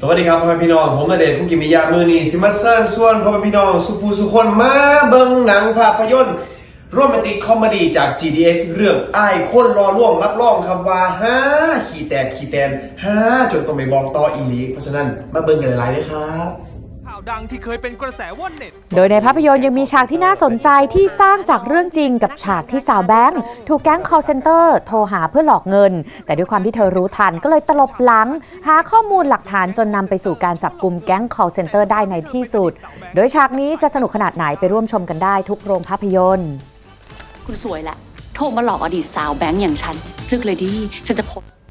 สวัสดีครับพ่อแม่พี่น้องผมณเดชคุกิมิยามือนีซิมัสเซิร์นส่วนพ่อแม่พี่น้องสุภูสุคนมาเบิงหนังภาพยนตร์โรแมนติกคอมเมดี้จาก GDS เรื่องอ้ายคนรอล่วงรับรองคำว่าฮ่าขี่แตกขี่แตนฮ่าจนต้องไปบอกต่ออีลีเพราะฉะนั้นมาเบิงกันหลายๆเลยครับาวดังที่เคยเป็นกระแสว่อนเน็ต โดยในภาพยนตร์ยังมีฉากที่น่าสนใจที่สร้างจากเรื่องจริงกับฉากที่สาวแบงค์ถูกแก๊ง call center โทรหาเพื่อหลอกเงิน แต่ด้วยความที่เธอรู้ทันก็เลยตลบหลัง หาข้อมูลหลักฐานจนนำไปสู่การจับกลุ่มแก๊ง call center ได้ในที่สุด โดยฉากนี้จะสนุกขนาดไหนไปร่วมชมกันได้ทุกโรงภาพยนตร์ คุณสวยแหละ โทรมาหลอกอดีตสาวแบงค์อย่างฉันจึกเลยดิฉันจะพบ